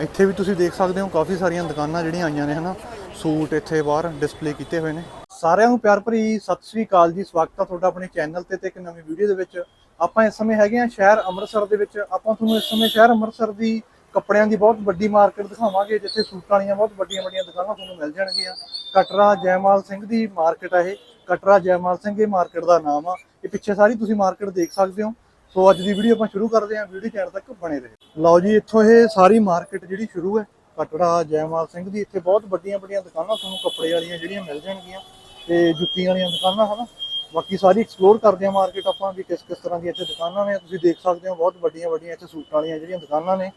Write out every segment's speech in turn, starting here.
ਇੱਥੇ ਵੀ ਤੁਸੀਂ ਦੇਖ ਸਕਦੇ ਹੋ ਕਾਫੀ ਸਾਰੀਆਂ ਦੁਕਾਨਾਂ ਜਿਹੜੀਆਂ ਆਈਆਂ ਨੇ, ਹਨਾ? ਸੂਟ ਇੱਥੇ ਬਾਹਰ ਡਿਸਪਲੇ ਕੀਤੇ ਹੋਏ ਨੇ। ਸਾਰਿਆਂ ਨੂੰ ਪਿਆਰ ਭਰੀ ਸਤਿ ਸ੍ਰੀ ਅਕਾਲ ਜੀ। ਸਵਾਗਤ ਹੈ ਤੁਹਾਡਾ ਆਪਣੇ ਚੈਨਲ ਤੇ ਤੇ ਇੱਕ ਨਵੀਂ ਵੀਡੀਓ ਦੇ ਵਿੱਚ। ਆਪਾਂ ਇਸ ਸਮੇਂ ਹੈਗੇ ਆ ਸ਼ਹਿਰ ਅੰਮ੍ਰਿਤਸਰ ਦੇ ਵਿੱਚ। ਆਪਾਂ ਤੁਹਾਨੂੰ ਇਸ ਸਮੇਂ ਸ਼ਹਿਰ ਅੰਮ੍ਰਿਤਸਰ ਦੀ ਕੱਪੜਿਆਂ ਦੀ ਬਹੁਤ ਵੱਡੀ ਮਾਰਕੀਟ ਦਿਖਾਵਾਂਗੇ, ਜਿੱਥੇ ਸੂਟਾਂ ਵਾਲੀਆਂ ਬਹੁਤ ਵੱਡੀਆਂ ਵੱਡੀਆਂ ਦੁਕਾਨਾਂ ਤੁਹਾਨੂੰ ਮਿਲ ਜਾਣਗੀਆਂ। ਕਟਰਾ ਜੈਮਾਲ ਸਿੰਘ ਦੀ ਮਾਰਕੀਟ ਆ ਇਹ। ਕਟਰਾ ਜੈਮਾਲ ਸਿੰਘ ਇਹ ਮਾਰਕੀਟ ਦਾ ਨਾਮ ਆ। ਇਹ ਪਿੱਛੇ ਸਾਰੀ ਤੁਸੀਂ ਮਾਰਕੀਟ ਦੇਖ ਸਕਦੇ ਹੋ। ਸੋ ਅੱਜ ਦੀ ਵੀਡੀਓ ਆਪਾਂ ਸ਼ੁਰੂ ਕਰਦੇ ਹਾਂ, ਵੀਡੀਓ ਚੈਨਲ ਤੱਕ ਬਣੇ ਰਹੋ। ਲਓ ਜੀ, ਇੱਥੋਂ ਇਹ ਸਾਰੀ ਮਾਰਕੀਟ ਜਿਹੜੀ ਸ਼ੁਰੂ ਹੈ, ਕਟੜਾ, ਜੈਮਾਲ ਸਿੰਘ ਦੀ, ਇੱਥੇ ਬਹੁਤ ਵੱਡੀਆਂ ਵੱਡੀਆਂ ਦੁਕਾਨਾਂ ਤੁਹਾਨੂੰ ਕੱਪੜੇ ਵਾਲੀਆਂ ਜਿਹੜੀਆਂ ਮਿਲ ਜਾਣਗੀਆਂ ਤੇ ਜੁੱਤੀਆਂ ਵਾਲੀਆਂ ਦੁਕਾਨਾਂ, ਹਨ? ਬਾਕੀ ਸਾਰੀ ਐਕਸਪਲੋਰ ਕਰਦੇ ਹਾਂ ਮਾਰਕੀਟ ਆਪਾਂ ਵੀ ਕਿਸ ਕਿਸ ਤਰ੍ਹਾਂ ਦੀਆਂ ਇੱਥੇ ਦੁਕਾਨਾਂ ਨੇ। ਤੁਸੀਂ ਦੇਖ ਸਕਦੇ ਹੋ, ਬਹੁਤ ਵੱਡੀਆਂ ਵੱਡੀਆਂ ਇੱਥੇ ਸੂਟਾਂ ਵਾਲੀਆਂ ਜਿਹੜੀਆਂ ਦੁਕਾਨਾਂ ਨੇ।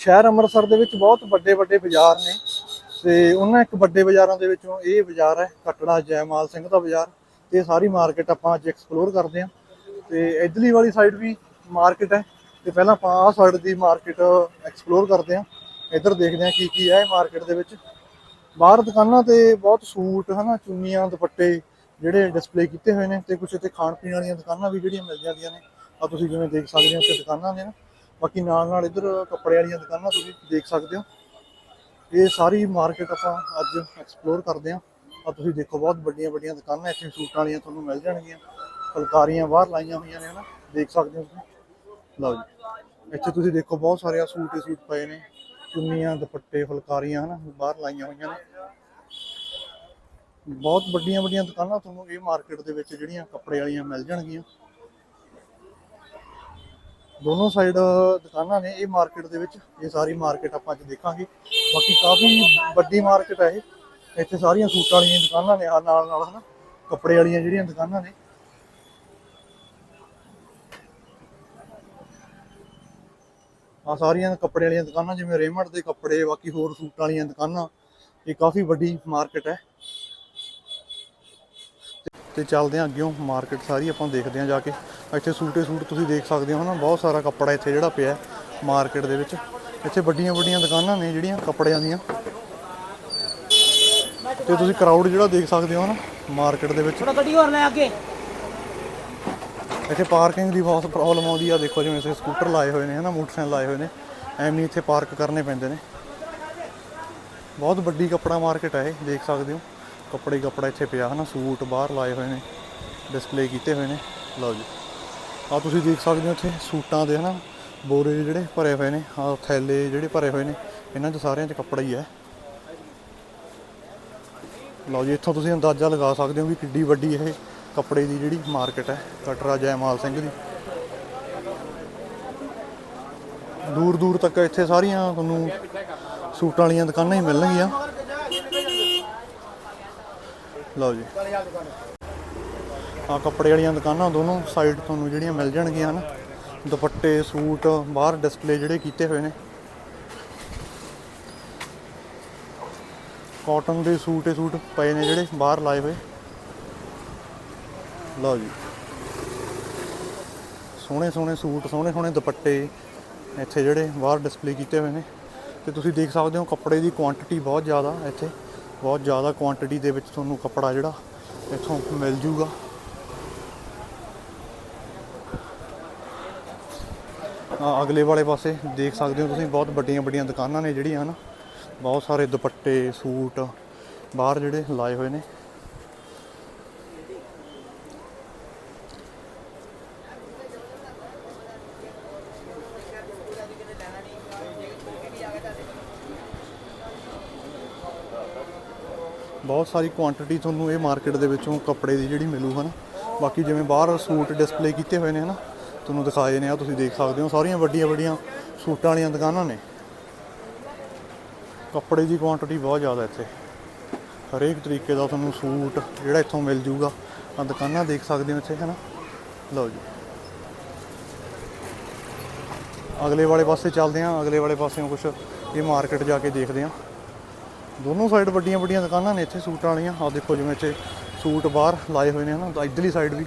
ਸ਼ਹਿਰ ਅੰਮ੍ਰਿਤਸਰ ਦੇ ਵਿੱਚ ਬਹੁਤ ਵੱਡੇ ਵੱਡੇ ਬਾਜ਼ਾਰ ਨੇ ਤੇ ਉਹਨਾਂ ਇੱਕ ਵੱਡੇ ਬਾਜ਼ਾਰਾਂ ਦੇ ਵਿੱਚੋਂ ਇਹ ਬਾਜ਼ਾਰ ਹੈ ਕਟੜਾ, ਜੈਮਾਲ ਸਿੰਘ ਦਾ ਬਾਜ਼ਾਰ। ਤੇ ਸਾਰੀ ਮਾਰਕੀਟ ਆਪਾਂ ਅੱਜ ਐਕਸਪਲੋਰ ਕਰਦੇ ਹਾਂ। ਤੇ ਇਧਰਲੀ ਵਾਲੀ ਸਾਈਡ ਵੀ ਮਾਰਕੀਟ ਹੈ ਤੇ ਪਹਿਲਾਂ ਆਪਾਂ ਆਹ ਸਾਈਡ ਦੀ ਮਾਰਕੀਟ ਐਕਸਪਲੋਰ ਕਰਦੇ ਹਾਂ। ਇੱਧਰ ਦੇਖਦੇ ਹਾਂ ਕੀ ਕੀ ਹੈ ਮਾਰਕੀਟ ਦੇ ਵਿੱਚ। ਬਾਹਰ ਦੁਕਾਨਾਂ ਤੇ ਬਹੁਤ ਸੂਟ, ਹਨਾ, ਚੁੰਨੀਆਂ, ਦੁਪੱਟੇ ਜਿਹੜੇ ਡਿਸਪਲੇ ਕੀਤੇ ਹੋਏ ਨੇ ਤੇ ਕੁਝ ਇੱਥੇ ਖਾਣ ਪੀਣ ਵਾਲੀਆਂ ਦੁਕਾਨਾਂ ਵੀ ਜਿਹੜੀਆਂ ਮਿਲ ਜਾਂਦੀਆਂ ਨੇ। ਆ ਤੁਸੀਂ ਜਿਵੇਂ ਦੇਖ ਸਕਦੇ ਹੋ ਇੱਥੇ ਦੁਕਾਨਾਂ ਨੇ ਨਾ ਬਾਕੀ ਨਾਲ ਨਾਲ ਇੱਧਰ ਕੱਪੜੇ ਵਾਲੀਆਂ ਦੁਕਾਨਾਂ ਤੁਸੀਂ ਦੇਖ ਸਕਦੇ ਹੋ। ਇਹ ਸਾਰੀ ਮਾਰਕੀਟ ਆਪਾਂ ਅੱਜ ਐਕਸਪਲੋਰ ਕਰਦੇ ਹਾਂ। ਆ ਤੁਸੀਂ ਦੇਖੋ, ਬਹੁਤ ਵੱਡੀਆਂ ਵੱਡੀਆਂ ਦੁਕਾਨਾਂ ਇੱਥੇ ਸੂਟਾਂ ਵਾਲੀਆਂ ਤੁਹਾਨੂੰ ਮਿਲ ਜਾਣਗੀਆਂ। ਫੁਲਕਾਰੀਆਂ ਬਾਹਰ ਲਾਈਆਂ ਹੋਈਆਂ ਨੇ, ਹਨਾ? ਦੇਖ ਸਕਦੇ ਹੋ ਤੁਸੀਂ? ਲਓ ਜੀ। ਇੱਥੇ ਤੁਸੀਂ ਦੇਖੋ, ਬਹੁਤ ਸਾਰੇ ਆ ਸੂਟ ਹੀ ਸੂਟ ਪਏ ਨੇ। ਚੁੰਨੀਆਂ, ਦੁਪੱਟੇ, ਫੁਲਕਾਰੀਆਂ, ਹਨਾ? ਬਾਹਰ ਲਾਈਆਂ ਹੋਈਆਂ ਨੇ। ਬਹੁਤ ਵੱਡੀਆਂ ਵੱਡੀਆਂ ਦੁਕਾਨਾਂ ਤੁਹਾਨੂੰ ਇਹ ਮਾਰਕੀਟ ਦੇ ਵਿੱਚ ਜਿਹੜੀਆਂ ਕੱਪੜੇ ਵਾਲੀਆਂ ਮਿਲ ਜਾਣਗੀਆਂ। ਦੋਨੋਂ ਸਾਈਡ ਦੁਕਾਨਾਂ ਨੇ ਇਹ ਮਾਰਕੀਟ ਦੇ ਵਿੱਚ। ਇਹ ਸਾਰੀ ਮਾਰਕੀਟ ਆਪਾਂ ਅੱਜ ਦੇਖਾਂਗੇ। ਬਾਕੀ ਕਾਫੀ ਵੱਡੀ ਮਾਰਕੀਟ ਹੈ ਇਹ। ਇੱਥੇ ਸਾਰੀਆਂ ਸੂਟਾਂ ਵਾਲੀਆਂ ਦੁਕਾਨਾਂ ਨੇ ਆ ਨਾਲ ਨਾਲ ਹਨਾ? ਕੱਪੜੇ ਵਾਲੀਆਂ ਜਿਹੜੀਆਂ ਦੁਕਾਨਾਂ ਨੇ ਆ ਸਾਰੀਆਂ ਕੱਪੜੇ ਵਾਲੀਆਂ ਦੁਕਾਨਾਂ, ਜਿਵੇਂ ਰੇਮਟ ਦੇ ਕੱਪੜੇ, ਬਾਕੀ ਹੋਰ ਸੂਟ ਵਾਲੀਆਂ ਦੁਕਾਨਾਂ, ਇਹ ਕਾਫੀ ਵੱਡੀ ਮਾਰਕੀਟ ਹੈ। ਤੇ ਚੱਲਦੇ ਆਂ ਅੱਗਿਓਂ ਮਾਰਕੀਟ ਸਾਰੀ ਆਪਾਂ ਦੇਖਦੇ ਆਂ ਜਾ ਕੇ। ਇੱਥੇ ਸੂਟੇ ਸੂਟ ਤੁਸੀਂ ਦੇਖ ਸਕਦੇ ਹੋ ਨਾ, ਬਹੁਤ ਸਾਰਾ ਕੱਪੜਾ ਇੱਥੇ ਜਿਹੜਾ ਪਿਆ ਮਾਰਕੀਟ ਦੇ ਵਿੱਚ। ਇੱਥੇ ਵੱਡੀਆਂ ਵੱਡੀਆਂ ਦੁਕਾਨਾਂ ਨੇ ਜਿਹੜੀਆਂ ਕੱਪੜਿਆਂ ਦੀਆਂ। ਤੇ ਤੁਸੀਂ ਕਰਾਊਡ ਜਿਹੜਾ ਦੇਖ ਸਕਦੇ ਹੋ ਨਾ ਮਾਰਕੀਟ ਦੇ ਵਿੱਚ। ਥੋੜਾ ਗੱਡੀ ਹੋਰ ਲੈ ਅੱਗੇ ਇੱਥੇ ਪਾਰਕਿੰਗ ਦੀ ਬਹੁਤ ਪ੍ਰੋਬਲਮ ਆਉਂਦੀ ਆ, ਦੇਖੋ ਜਿਵੇਂ ਇੱਥੇ ਸਕੂਟਰ ਲਾਏ ਹੋਏ ਨੇ, ਹਨਾ, ਮੋਟਰਸਾਈਕਲ ਲਾਏ ਹੋਏ ਨੇ, ਐਵੇਂ ਇੱਥੇ ਪਾਰਕ ਕਰਨੇ ਪੈਂਦੇ ਨੇ। ਬਹੁਤ ਵੱਡੀ ਕੱਪੜਾ ਮਾਰਕੀਟ ਹੈ ਇਹ, ਦੇਖ ਸਕਦੇ ਹੋ। ਕੱਪੜੇ ਕੱਪੜਾ ਇੱਥੇ ਪਿਆ, ਹਨਾ, ਸੂਟ ਬਾਹਰ ਲਾਏ ਹੋਏ ਨੇ ਡਿਸਪਲੇ ਕੀਤੇ ਹੋਏ ਨੇ। ਲਓ ਜੀ। ਆ ਤੁਸੀਂ ਦੇਖ ਸਕਦੇ ਹੋ ਇੱਥੇ ਸੂਟਾਂ ਦੇ, ਹਨਾ, ਬੋਰੇ ਜਿਹੜੇ ਭਰੇ ਹੋਏ ਨੇ ਆ ਥੈਲੇ ਜਿਹੜੇ ਭਰੇ ਹੋਏ ਨੇ, ਇਹਨਾਂ 'ਚ ਸਾਰਿਆਂ 'ਚ ਕੱਪੜਾ ਹੀ ਹੈ ਲਓ ਜੀ, ਇੱਥੋਂ ਤੁਸੀਂ ਅੰਦਾਜ਼ਾ ਲਗਾ ਸਕਦੇ ਹੋ ਕਿ ਕਿੱਡੀ ਵੱਡੀ ਇਹ ਕੱਪੜੇ ਦੀ ਜਿਹੜੀ ਮਾਰਕੀਟ ਹੈ ਕਟਰਾ ਜੈਮਾਲ ਸਿੰਘ ਦੀ। ਦੂਰ ਦੂਰ ਤੱਕ ਇੱਥੇ ਸਾਰੀਆਂ ਤੁਹਾਨੂੰ ਸੂਟਾਂ ਵਾਲੀਆਂ ਦੁਕਾਨਾਂ ਹੀ ਮਿਲਣਗੀਆਂ। ਲਓ ਜੀ। ਆ ਕੱਪੜੇ ਵਾਲੀਆਂ ਦੁਕਾਨਾਂ ਦੋਨੋਂ ਸਾਈਡ ਤੁਹਾਨੂੰ ਜਿਹੜੀਆਂ ਮਿਲ ਜਾਣਗੀਆਂ ਹਨ। ਦੁਪੱਟੇ, ਸੂਟ, ਬਾਹਰ ਡਿਸਪਲੇ ਜਿਹੜੇ ਕੀਤੇ ਹੋਏ ਨੇ। ਕਾਟਨ ਦੇ ਸੂਟ ਹੀ ਸੂਟ ਪਏ ਨੇ ਜਿਹੜੇ ਬਾਹਰ ਲਾਏ ਹੋਏ। ਲਓ ਜੀ। ਸੋਹਣੇ ਸੋਹਣੇ ਸੂਟ, ਸੋਹਣੇ ਸੋਹਣੇ ਦੁਪੱਟੇ ਇੱਥੇ ਜਿਹੜੇ ਬਾਹਰ ਡਿਸਪਲੇ ਕੀਤੇ ਹੋਏ ਨੇ। ਤੇ ਤੁਸੀਂ ਦੇਖ ਸਕਦੇ ਹੋ ਕੱਪੜੇ ਦੀ ਕੁਆਂਟੀਟੀ ਬਹੁਤ ਜ਼ਿਆਦਾ ਇੱਥੇ। ਬਹੁਤ ਜ਼ਿਆਦਾ ਕੁਆਂਟੀਟੀ ਦੇ ਵਿੱਚ ਤੁਹਾਨੂੰ ਕੱਪੜਾ ਜਿਹੜਾ ਇੱਥੋਂ ਮਿਲ ਜੂਗਾ। ਅਗਲੇ ਵਾਲੇ ਪਾਸੇ ਦੇਖ ਸਕਦੇ ਹੋ ਤੁਸੀਂ ਬਹੁਤ ਵੱਡੀਆਂ ਵੱਡੀਆਂ ਦੁਕਾਨਾਂ ਨੇ ਜਿਹੜੀਆਂ ਹਨ। ਬਹੁਤ ਸਾਰੇ ਦੁਪੱਟੇ, ਸੂਟ ਬਾਹਰ ਜਿਹੜੇ ਲਾਏ ਹੋਏ ਨੇ। ਬਹੁਤ ਸਾਰੀ ਕੁਆਂਟੀਟੀ ਤੁਹਾਨੂੰ ਇਹ ਮਾਰਕੀਟ ਦੇ ਵਿੱਚੋਂ ਕੱਪੜੇ ਦੀ ਜਿਹੜੀ ਮਿਲੂ ਹਨ। ਬਾਕੀ ਜਿਵੇਂ ਬਾਹਰ ਸੂਟ ਡਿਸਪਲੇ ਕੀਤੇ ਹੋਏ ਨੇ ਹਨਾ, ਤੁਹਾਨੂੰ ਦਿਖਾਏ ਨੇ ਆ ਤੁਸੀਂ ਦੇਖ ਸਕਦੇ ਹੋ, ਸਾਰੀਆਂ ਵੱਡੀਆਂ ਵੱਡੀਆਂ ਸੂਟਾਂ ਵਾਲੀਆਂ ਦੁਕਾਨਾਂ ਨੇ। ਕੱਪੜੇ ਦੀ ਕੁਆਂਟੀਟੀ ਬਹੁਤ ਜ਼ਿਆਦਾ ਇੱਥੇ। ਹਰੇਕ ਤਰੀਕੇ ਦਾ ਤੁਹਾਨੂੰ ਸੂਟ ਜਿਹੜਾ ਇੱਥੋਂ ਮਿਲ ਜੂਗਾ। ਆ ਦੁਕਾਨਾਂ ਦੇਖ ਸਕਦੇ ਹੋ ਇੱਥੇ, ਹਨਾ। ਲਓ ਜੀ। ਅਗਲੇ ਵਾਲੇ ਪਾਸੇ ਚੱਲਦੇ ਹਾਂ, ਅਗਲੇ ਵਾਲੇ ਪਾਸਿਓਂ ਕੁਝ ਇਹ ਮਾਰਕੀਟ ਜਾ ਕੇ ਦੇਖਦੇ ਹਾਂ। ਦੋਨੋਂ ਸਾਈਡ ਵੱਡੀਆਂ ਵੱਡੀਆਂ ਦੁਕਾਨਾਂ ਨੇ ਇੱਥੇ ਸੂਟਾਂ ਵਾਲੀਆਂ। ਆ ਦੇਖੋ ਜਿਵੇਂ ਇੱਥੇ ਸੂਟ ਬਾਹਰ ਲਾਏ ਹੋਏ ਨੇ ਹਨਾ, ਤਾਂ ਇੱਧਰਲੀ ਸਾਈਡ ਵੀ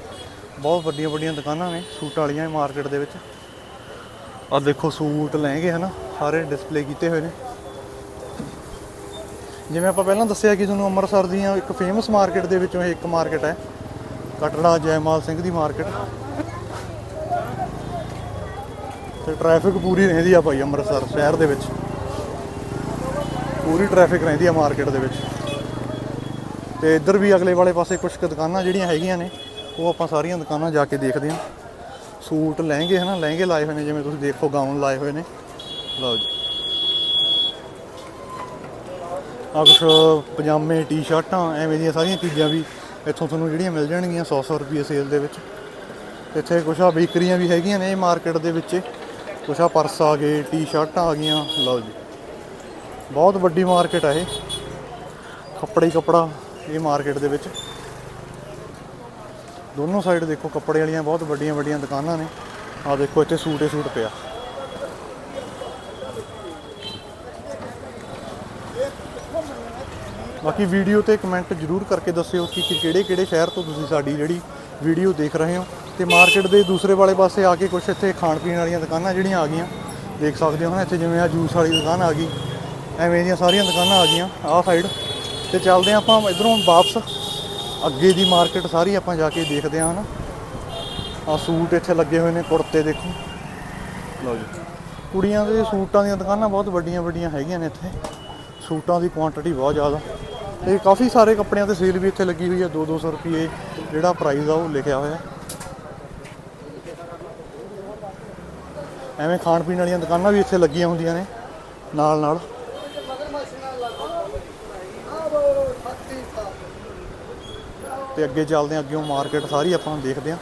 ਬਹੁਤ ਵੱਡੀਆਂ ਵੱਡੀਆਂ ਦੁਕਾਨਾਂ ਨੇ ਸੂਟਾਂ ਵਾਲੀਆਂ ਮਾਰਕੀਟ ਦੇ ਵਿੱਚ। ਆ ਦੇਖੋ ਸੂਟ ਲਹਿੰਗੇ ਹਨਾ, ਸਾਰੇ ਡਿਸਪਲੇ ਕੀਤੇ ਹੋਏ ਨੇ। ਜਿਵੇਂ ਆਪਾਂ ਪਹਿਲਾਂ ਦੱਸਿਆ ਕਿ ਤੁਹਾਨੂੰ ਅੰਮ੍ਰਿਤਸਰ ਦੀਆਂ ਇੱਕ ਫੇਮਸ ਮਾਰਕੀਟ ਦੇ ਵਿੱਚੋਂ ਇਹ ਇੱਕ ਮਾਰਕੀਟ ਹੈ, ਕਟੜਾ ਜੈਮਾਲ ਸਿੰਘ ਦੀ ਮਾਰਕੀਟ ਤੇ ਟ੍ਰੈਫਿਕ ਪੂਰੀ ਰਹਿੰਦੀ ਆ ਭਾਈ ਅੰਮ੍ਰਿਤਸਰ ਸ਼ਹਿਰ ਦੇ ਵਿੱਚ। ਪੂਰੀ ਟ੍ਰੈਫਿਕ ਰਹਿੰਦੀ ਆ ਮਾਰਕੀਟ ਦੇ ਵਿੱਚ। ਤੇ ਇੱਧਰ ਵੀ ਅਗਲੇ ਵਾਲੇ ਪਾਸੇ ਕੁਝ ਕੁ ਦੁਕਾਨਾਂ ਜਿਹੜੀਆਂ ਹੈਗੀਆਂ ਨੇ, ਉਹ ਆਪਾਂ ਸਾਰੀਆਂ ਦੁਕਾਨਾਂ ਜਾ ਕੇ ਦੇਖਦੇ ਹਾਂ। ਸੂਟ ਲਹਿੰਗੇ ਹਨਾ, ਲਹਿੰਗੇ ਲਾਏ ਹੋਏ ਨੇ, ਜਿਵੇਂ ਤੁਸੀਂ ਦੇਖੋ ਗਾਊਨ ਲਾਏ ਹੋਏ ਨੇ। ਲਓ ਜੀ। ਆ ਕੁਛ ਪਜਾਮੇ ਟੀ-ਸ਼ਰਟਾਂ ਐਵੇਂ ਦੀਆਂ ਸਾਰੀਆਂ ਚੀਜ਼ਾਂ ਵੀ ਇੱਥੋਂ ਤੁਹਾਨੂੰ ਜਿਹੜੀਆਂ ਮਿਲ ਜਾਣਗੀਆਂ 100-100 ਰੁਪਏ ਸੇਲ ਦੇ ਵਿੱਚ। ਇੱਥੇ ਕੁਛ ਆ ਬੇਕਰੀਆਂ ਵੀ ਹੈਗੀਆਂ ਨੇ ਇਹ ਮਾਰਕੀਟ ਦੇ ਵਿੱਚ। ਕੁਛ ਆ ਪਰਸ ਆ ਗਏ ਟੀ-ਸ਼ਰਟਾਂ ਆ ਗਈਆਂ। ਲਓ ਜੀ। ਬਹੁਤ ਵੱਡੀ ਮਾਰਕੀਟ ਆ ਇਹ। ਕੱਪੜੇ ਕੱਪੜਾ, ਇਹ ਮਾਰਕੀਟ ਦੇ ਵਿੱਚ। ਦੋਨੋਂ ਸਾਈਡ ਦੇਖੋ, ਕੱਪੜੇ ਵਾਲੀਆਂ ਬਹੁਤ ਵੱਡੀਆਂ ਵੱਡੀਆਂ ਦੁਕਾਨਾਂ ਨੇ। ਆ ਦੇਖੋ, ਇੱਥੇ ਸੂਟ ਹੀ ਸੂਟ ਪਿਆ। ਬਾਕੀ ਵੀਡੀਓ ਤੇ ਕਮੈਂਟ ਜਰੂਰ ਕਰਕੇ ਦੱਸਿਓ ਕਿ ਕਿਹੜੇ ਕਿਹੜੇ ਸ਼ਹਿਰ ਤੋਂ ਤੁਸੀਂ ਸਾਡੀ ਜਿਹੜੀ ਵੀਡੀਓ ਦੇਖ ਰਹੇ ਹੋ। ਤੇ ਮਾਰਕੀਟ ਦੇ ਦੂਸਰੇ ਵਾਲੇ ਪਾਸੇ ਆ ਕੇ ਕੁਝ ਇੱਥੇ ਖਾਣ ਪੀਣ ਵਾਲੀਆਂ ਦੁਕਾਨਾਂ ਜਿਹੜੀਆਂ ਆ ਗਈਆਂ, ਦੇਖ ਸਕਦੇ ਹੋ ਨਾ, ਇੱਥੇ ਜਿਵੇਂ ਆ ਜੂਸ ਵਾਲੀ ਦੁਕਾਨ ਆ ਗਈ। ਐਵੇਂ ਦੀਆਂ ਸਾਰੀਆਂ ਦੁਕਾਨਾਂ ਆ ਗਈਆਂ ਆਹ ਸਾਈਡ ਤੇ ਚੱਲਦੇ ਹਾਂ ਆਪਾਂ ਇਧਰੋਂ ਵਾਪਸ। ਅੱਗੇ ਦੀ ਮਾਰਕੀਟ ਸਾਰੀ ਆਪਾਂ ਜਾ ਕੇ ਦੇਖਦੇ ਹਾਂ, ਹਨਾ। ਆ ਸੂਟ ਇੱਥੇ ਲੱਗੇ ਹੋਏ ਨੇ ਕੁੜਤੇ, ਦੇਖੋ। ਲਓ ਜੀ। ਕੁੜੀਆਂ ਦੇ ਸੂਟਾਂ ਦੀਆਂ ਦੁਕਾਨਾਂ ਬਹੁਤ ਵੱਡੀਆਂ ਵੱਡੀਆਂ ਹੈਗੀਆਂ ਨੇ ਇੱਥੇ। ਸੂਟਾਂ ਦੀ ਕੁਆਂਟੀਟੀ ਬਹੁਤ ਜ਼ਿਆਦਾ। ਤੇ ਕਾਫੀ ਸਾਰੇ ਕੱਪੜਿਆਂ ਤੇ ਸੇਲ ਵੀ ਇੱਥੇ ਲੱਗੀ ਹੋਈ ਹੈ 2-200 ਰੁਪਏ ਜਿਹੜਾ ਪ੍ਰਾਈਸ ਆ ਉਹ ਲਿਖਿਆ ਹੋਇਆ। ਐਵੇਂ ਖਾਣ ਪੀਣ ਵਾਲੀਆਂ ਦੁਕਾਨਾਂ ਵੀ ਇੱਥੇ ਲੱਗੀਆਂ ਹੁੰਦੀਆਂ ਨੇ ਨਾਲ ਨਾਲ ਤੇ ਅੱਗੇ ਚੱਲਦੇ ਹਾਂ ਅੱਗੇ ਮਾਰਕੀਟ ਸਾਰੀ ਆਪਾਂ ਦੇਖਦੇ ਹਾਂ।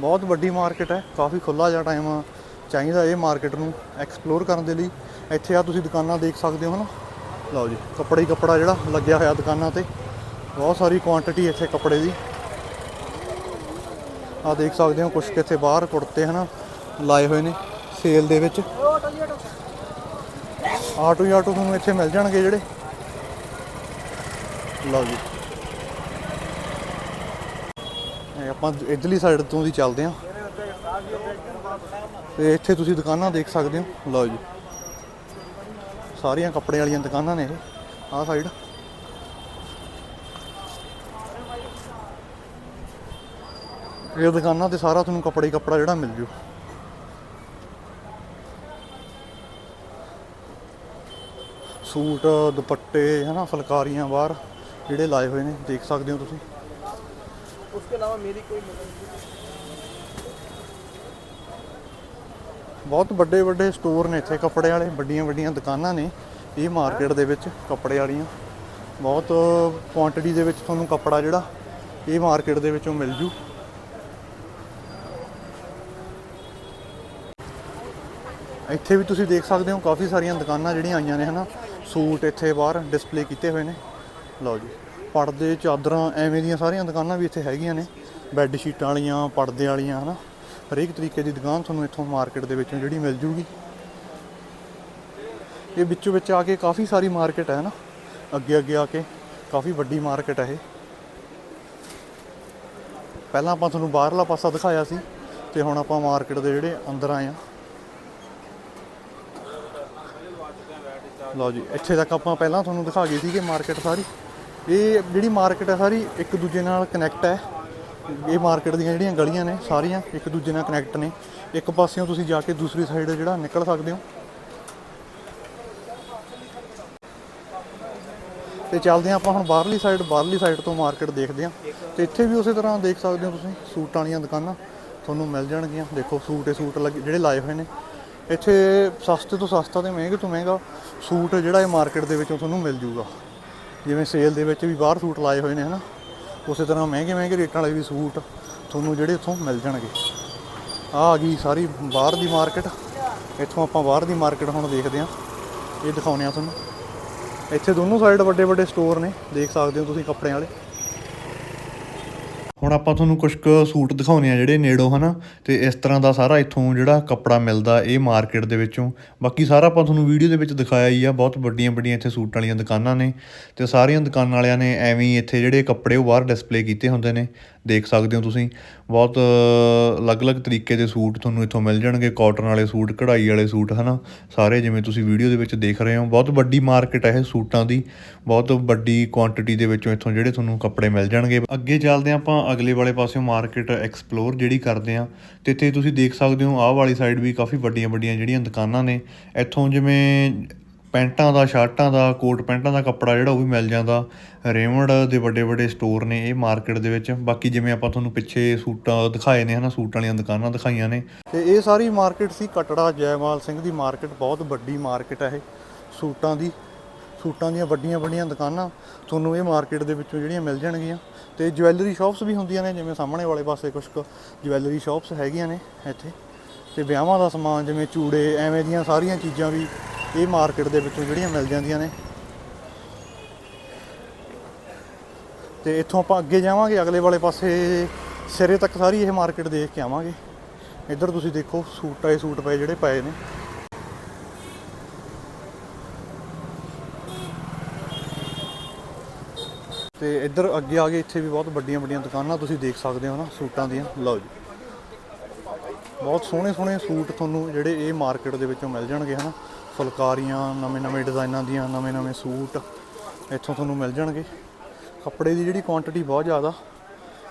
ਬਹੁਤ ਵੱਡੀ ਮਾਰਕੀਟ ਹੈ, ਕਾਫੀ ਖੁੱਲਾ ਜਿਹਾ ਟਾਈਮ ਚਾਹੀਦਾ ਇਹ ਮਾਰਕੀਟ ਨੂੰ ਐਕਸਪਲੋਰ ਕਰਨ ਦੇ ਲਈ। ਇੱਥੇ ਆ ਤੁਸੀਂ ਦੁਕਾਨਾਂ ਦੇਖ ਸਕਦੇ ਹੋ ਹਨਾ? ਲਓ ਜੀ, ਕੱਪੜੇ ਹੀ ਕੱਪੜਾ ਜਿਹੜਾ ਲੱਗਿਆ ਹੋਇਆ ਦੁਕਾਨਾਂ ਤੇ। ਬਹੁਤ ਸਾਰੀ ਕੁਆਂਟੀਟੀ ਇੱਥੇ ਕੱਪੜੇ ਦੀ। ਆ ਦੇਖ ਸਕਦੇ ਹੋ ਕੁਝ ਕਿੱਥੇ ਬਾਹਰ ਕੁੜਤੇ ਹਨਾ, ਲਾਏ ਹੋਏ ਨੇ ਸੇਲ ਦੇ ਵਿੱਚ। ਆਟੋ ਹੀ ਆਟੋ ਤੁਹਾਨੂੰ ਇੱਥੇ ਮਿਲ ਜਾਣਗੇ ਜਿਹੜੇ। ਲਓ ਜੀ ਇਹ ਆਪਾਂ ਇਧਰਲੀ ਸਾਈਡ ਤੋਂ ਦੀ ਚੱਲਦੇ ਹਾਂ। ਤੇ ਇੱਥੇ ਤੁਸੀਂ ਦੁਕਾਨਾਂ ਦੇਖ ਸਕਦੇ ਹੋ। ਲਓ ਜੀ। ਸਾਰੀਆਂ ਕੱਪੜੇ ਵਾਲੀਆਂ ਦੁਕਾਨਾਂ ਨੇ ਇਹ। ਆਹ ਸਾਈਡ ਇਹ ਦੁਕਾਨਾਂ ਤੇ ਸਾਰਾ ਤੁਹਾਨੂੰ ਕੱਪੜੇ ਹੀ ਕੱਪੜਾ ਜਿਹੜਾ ਮਿਲ ਜੂ। ਸੂਟ, ਦੁਪੱਟੇ, ਹਨਾ, ਫੁਲਕਾਰੀਆਂ ਬਾਹਰ ਜਿਹੜੇ ਲਾਏ ਹੋਏ ਨੇ, ਦੇਖ ਸਕਦੇ ਹੋ ਤੁਸੀਂ। उसके अलावा मेरी कोई मदद नहीं ਬਹੁਤ ਵੱਡੇ ਵੱਡੇ ਸਟੋਰ ਨੇ ਇੱਥੇ ਕੱਪੜੇ ਵਾਲੇ ਵੱਡੀਆਂ ਵੱਡੀਆਂ ਦੁਕਾਨਾਂ ਨੇ ਇਹ ਮਾਰਕੀਟ ਦੇ ਵਿੱਚ ਕੱਪੜੇ ਵਾਲੀਆਂ ਬਹੁਤ ਕੁਆਂਟੀਟੀ ਦੇ ਵਿੱਚ ਤੁਹਾਨੂੰ ਕੱਪੜਾ ਜਿਹੜਾ ਇਹ ਮਾਰਕੀਟ ਦੇ ਵਿੱਚੋਂ ਮਿਲ ਜੂ ਇੱਥੇ ਵੀ ਤੁਸੀਂ ਦੇਖ ਸਕਦੇ ਹੋ ਕਾਫੀ ਸਾਰੀਆਂ ਦੁਕਾਨਾਂ ਜਿਹੜੀਆਂ ਆਈਆਂ ਨੇ ਹਨਾ ਸੂਟ ਇੱਥੇ ਬਾਹਰ ਡਿਸਪਲੇ ਕੀਤੇ ਹੋਏ ਨੇ ਲਓ ਜੀ ਪਰਦੇ, ਚਾਦਰਾਂ, ਐਵੇਂ ਦੀਆਂ ਸਾਰੀਆਂ ਦੁਕਾਨਾਂ ਵੀ ਇੱਥੇ ਹੈਗੀਆਂ ਨੇ। ਬੈੱਡ ਸ਼ੀਟਾਂ ਵਾਲੀਆਂ, ਪਰਦੇ ਵਾਲੀਆਂ, ਹਨਾ। ਹਰੇਕ ਤਰੀਕੇ ਦੀ ਦੁਕਾਨ ਤੁਹਾਨੂੰ ਇੱਥੋਂ ਮਾਰਕੀਟ ਦੇ ਵਿੱਚੋਂ ਜਿਹੜੀ ਮਿਲ ਜੂਗੀ। ਇਹ ਵਿੱਚੋਂ ਵਿੱਚ ਆ ਕੇ ਕਾਫੀ ਸਾਰੀ ਮਾਰਕੀਟ ਹੈ ਨਾ ਅੱਗੇ ਅੱਗੇ ਆ ਕੇ ਕਾਫੀ ਵੱਡੀ ਮਾਰਕੀਟ ਹੈ ਇਹ। ਪਹਿਲਾਂ ਆਪਾਂ ਤੁਹਾਨੂੰ ਬਾਹਰਲਾ ਪਾਸਾ ਦਿਖਾਇਆ ਸੀ, ਤੇ ਹੁਣ ਆਪਾਂ ਮਾਰਕੀਟ ਦੇ ਜਿਹੜੇ ਅੰਦਰ ਆਏ ਆ ਲਓ ਜੀ, ਇੱਥੇ ਤੱਕ ਆਪਾਂ ਪਹਿਲਾਂ ਤੁਹਾਨੂੰ ਦਿਖਾ ਗਏ ਸੀਗੇ ਮਾਰਕੀਟ ਸਾਰੀ। ਇਹ ਜਿਹੜੀ ਮਾਰਕੀਟ ਹੈ ਸਾਰੀ ਇੱਕ ਦੂਜੇ ਨਾਲ ਕਨੈਕਟ ਹੈ ਇਹ ਮਾਰਕੀਟ ਦੀਆਂ ਜਿਹੜੀਆਂ ਗਲੀਆਂ ਨੇ ਸਾਰੀਆਂ ਇੱਕ ਦੂਜੇ ਨਾਲ ਕਨੈਕਟ ਨੇ। ਇੱਕ ਪਾਸਿਓਂ ਤੁਸੀਂ ਜਾ ਕੇ ਦੂਸਰੀ ਸਾਈਡ ਜਿਹੜਾ ਨਿਕਲ ਸਕਦੇ ਹੋ। ਤੇ ਚੱਲਦੇ ਹਾਂ ਆਪਾਂ ਹੁਣ ਬਾਹਰਲੀ ਸਾਈਡ ਬਾਹਰਲੀ ਸਾਈਡ ਤੋਂ ਮਾਰਕੀਟ ਦੇਖਦੇ ਹਾਂ। ਤੇ ਇੱਥੇ ਵੀ ਉਸੇ ਤਰ੍ਹਾਂ ਦੇਖ ਸਕਦੇ ਹੋ ਤੁਸੀਂ, ਸੂਟਾਂ ਵਾਲੀਆਂ ਦੁਕਾਨਾਂ ਤੁਹਾਨੂੰ ਮਿਲ ਜਾਣਗੀਆਂ। ਦੇਖੋ ਸੂਟ ਇਹ ਸੂਟ ਲੱਗੇ, ਜਿਹੜੇ ਲਾਏ ਹੋਏ ਨੇ। ਇੱਥੇ ਸਸਤੇ ਤੋਂ ਸਸਤਾ ਤੇ ਮਹਿੰਗੇ ਤੋਂ ਮਹਿੰਗਾ ਸੂਟ ਜਿਹੜਾ ਇਹ ਮਾਰਕੀਟ ਦੇ ਵਿੱਚੋਂ ਤੁਹਾਨੂੰ ਮਿਲ ਜੂਗਾ ਜਿਵੇਂ ਸੇਲ ਦੇ ਵਿੱਚ ਵੀ ਬਾਹਰ ਸੂਟ ਲਾਏ ਹੋਏ ਨੇ, ਹਨਾ? ਉਸੇ ਤਰ੍ਹਾਂ ਮਹਿੰਗੇ ਮਹਿੰਗੇ ਰੇਟਾਂ ਵਾਲੇ ਵੀ ਸੂਟ ਤੁਹਾਨੂੰ ਜਿਹੜੇ ਇੱਥੋਂ ਮਿਲ ਜਾਣਗੇ। ਆਹ ਆ ਗਈ ਸਾਰੀ ਬਾਹਰ ਦੀ ਮਾਰਕੀਟ। ਇੱਥੋਂ ਆਪਾਂ ਬਾਹਰ ਦੀ ਮਾਰਕੀਟ ਹੁਣ ਦੇਖਦੇ ਹਾਂ। ਇਹ ਦਿਖਾਉਂਦੇ ਆ ਤੁਹਾਨੂੰ। ਇੱਥੇ ਦੋਨੋਂ ਸਾਈਡ ਵੱਡੇ ਵੱਡੇ ਸਟੋਰ ਨੇ। ਦੇਖ ਸਕਦੇ ਹੋ ਤੁਸੀਂ ਕੱਪੜਿਆਂ ਵਾਲੇ। ਹੁਣ ਆਪਾਂ ਤੁਹਾਨੂੰ ਕੁਝ ਕੁ ਸੂਟ ਦਿਖਾਉਣੇ ਆ ਜਿਹੜੇ ਨੇੜੋ, ਹਨਾ? ਤੇ ਇਸ ਤਰ੍ਹਾਂ ਦਾ ਸਾਰਾ ਇੱਥੋਂ ਜਿਹੜਾ ਕੱਪੜਾ ਮਿਲਦਾ ਇਹ ਮਾਰਕੀਟ ਦੇ ਵਿੱਚੋਂ। ਬਾਕੀ ਸਾਰਾ ਆਪਾਂ ਤੁਹਾਨੂੰ ਵੀਡੀਓ ਦੇ ਵਿੱਚ ਦਿਖਾਇਆ ਹੀ ਆ, ਬਹੁਤ ਵੱਡੀਆਂ ਵੱਡੀਆਂ ਇੱਥੇ ਸੂਟਾਂ ਵਾਲੀਆਂ ਦੁਕਾਨਾਂ ਨੇ। ਤੇ ਸਾਰੀਆਂ ਦੁਕਾਨਾਂ ਵਾਲਿਆਂ ਨੇ ਐਵੇਂ ਹੀ ਇੱਥੇ ਜਿਹੜੇ ਕੱਪੜੇ ਉਹ ਬਾਹਰ ਡਿਸਪਲੇ ਕੀਤੇ ਹੁੰਦੇ ਨੇ। ਦੇਖ ਸਕਦੇ ਹੋ ਤੁਸੀਂ। ਬਹੁਤ ਅਲੱਗ-ਅਲੱਗ ਤਰੀਕੇ ਦੇ ਸੂਟ ਤੁਹਾਨੂੰ ਇੱਥੋਂ ਮਿਲ ਜਾਣਗੇ। ਕਾਟਨ ਵਾਲੇ ਸੂਟ, ਕਢਾਈ ਵਾਲੇ ਸੂਟ, ਹਨਾ? ਸਾਰੇ ਜਿਵੇਂ ਤੁਸੀਂ ਵੀਡੀਓ ਦੇ ਵਿੱਚ ਦੇਖ ਰਹੇ ਹੋ। ਬਹੁਤ ਵੱਡੀ ਮਾਰਕੀਟ ਹੈ ਇਹ ਸੂਟਾਂ ਦੀ। ਬਹੁਤ ਵੱਡੀ ਕੁਆਂਟੀਟੀ ਦੇ ਵਿੱਚੋਂ ਇੱਥੋਂ ਜਿਹੜੇ ਤੁਹਾਨੂੰ ਕੱਪੜੇ ਮਿਲ ਜਾਣਗੇ। ਅੱਗੇ ਚੱਲਦੇ ਹਾਂ ਆਪਾਂ। ਅਗਲੇ ਵਾਲੇ ਪਾਸਿਓਂ ਮਾਰਕੀਟ ਐਕਸਪਲੋਰ ਜਿਹੜੀ ਕਰਦੇ ਹਾਂ। ਤੇ ਇੱਥੇ ਤੁਸੀਂ ਦੇਖ ਸਕਦੇ ਹੋ, ਆਹ ਵਾਲੀ ਸਾਈਡ ਵੀ ਕਾਫੀ ਵੱਡੀਆਂ ਵੱਡੀਆਂ ਜਿਹੜੀਆਂ ਦੁਕਾਨਾਂ ਨੇ। ਇੱਥੋਂ ਜਿਵੇਂ ਪੈਂਟਾਂ ਦਾ, ਸ਼ਰਟਾਂ ਦਾ, ਕੋਟ ਪੈਂਟਾਂ ਦਾ ਕੱਪੜਾ ਜਿਹੜਾ ਉਹ ਵੀ ਮਿਲ ਜਾਂਦਾ। ਰੇਮੰਡ ਦੇ ਵੱਡੇ ਵੱਡੇ ਸਟੋਰ ਨੇ ਇਹ ਮਾਰਕੀਟ ਦੇ ਵਿੱਚ। ਬਾਕੀ ਜਿਵੇਂ ਆਪਾਂ ਤੁਹਾਨੂੰ ਪਿੱਛੇ ਸੂਟਾਂ ਦਿਖਾਏ ਨੇ ਹਨਾ, ਸੂਟਾਂ ਵਾਲੀਆਂ ਦੁਕਾਨਾਂ ਦਿਖਾਈਆਂ ਨੇ। ਤੇ ਇਹ ਸਾਰੀ ਮਾਰਕੀਟ ਸੀ ਕਟੜਾ, ਜੈਮਾਲ ਸਿੰਘ ਦੀ ਮਾਰਕੀਟ। ਬਹੁਤ ਵੱਡੀ ਮਾਰਕੀਟ ਹੈ ਇਹ ਸੂਟਾਂ ਦੀ। ਸੂਟਾਂ ਦੀਆਂ ਵੱਡੀਆਂ ਵੱਡੀਆਂ ਦੁਕਾਨਾਂ ਤੁਹਾਨੂੰ ਇਹ ਮਾਰਕੀਟ ਦੇ ਵਿੱਚੋਂ ਜਿਹੜੀਆਂ ਮਿਲ ਜਾਣਗੀਆਂ। ਤੇ ਜਵੈਲਰੀ ਸ਼ਾਪਸ ਵੀ ਹੁੰਦੀਆਂ ਨੇ, ਜਿਵੇਂ ਸਾਹਮਣੇ ਵਾਲੇ ਪਾਸੇ ਕੁਝ ਕੁ ਜਵੈਲਰੀ ਸ਼ਾਪਸ ਹੈਗੀਆਂ ਨੇ ਇੱਥੇ। ਤੇ ਵਿਆਹਾਂ ਦਾ ਸਮਾਨ ਜਿਵੇਂ ਚੂੜੇ, ਐਵੇਂ ਦੀਆਂ ਸਾਰੀਆਂ ਚੀਜ਼ਾਂ ਵੀ ਇਹ ਮਾਰਕੀਟ ਦੇ ਵਿੱਚੋਂ ਜਿਹੜੀਆਂ ਮਿਲ ਜਾਂਦੀਆਂ ਨੇ। ਤੇ ਇੱਥੋਂ ਆਪਾਂ ਅੱਗੇ ਜਾਵਾਂਗੇ, ਅਗਲੇ ਵਾਲੇ ਪਾਸੇ ਸਿਰੇ ਤੱਕ ਸਾਰੀ ਇਹ ਮਾਰਕੀਟ ਦੇਖ ਕੇ ਆਵਾਂਗੇ। ਇੱਧਰ ਤੁਸੀਂ ਦੇਖੋ, ਸੂਟ ਆਏ ਸੂਟ ਪਏ ਜਿਹੜੇ ਪਏ ਨੇ। ਤੇ ਇੱਧਰ ਅੱਗੇ ਆ ਗਏ ਇੱਥੇ ਵੀ ਬਹੁਤ ਵੱਡੀਆਂ ਵੱਡੀਆਂ ਦੁਕਾਨਾਂ ਤੁਸੀਂ ਦੇਖ ਸਕਦੇ ਹੋ ਨਾ, ਸੂਟਾਂ ਦੀਆਂ। ਲਓ ਜੀ। ਬਹੁਤ ਸੋਹਣੇ ਸੋਹਣੇ ਸੂਟ ਤੁਹਾਨੂੰ ਜਿਹੜੇ ਇਹ ਮਾਰਕੀਟ ਦੇ ਵਿੱਚੋਂ ਮਿਲ ਜਾਣਗੇ, ਹਨਾ। ਫੁਲਕਾਰੀਆਂ ਨਵੇਂ ਨਵੇਂ ਡਿਜ਼ਾਈਨਾਂ ਦੀਆਂ ਨਵੇਂ ਨਵੇਂ ਸੂਟ ਇੱਥੋਂ ਤੁਹਾਨੂੰ ਮਿਲ ਜਾਣਗੇ। ਕੱਪੜੇ ਦੀ ਜਿਹੜੀ ਕੁਆਂਟੀਟੀ ਬਹੁਤ ਜ਼ਿਆਦਾ,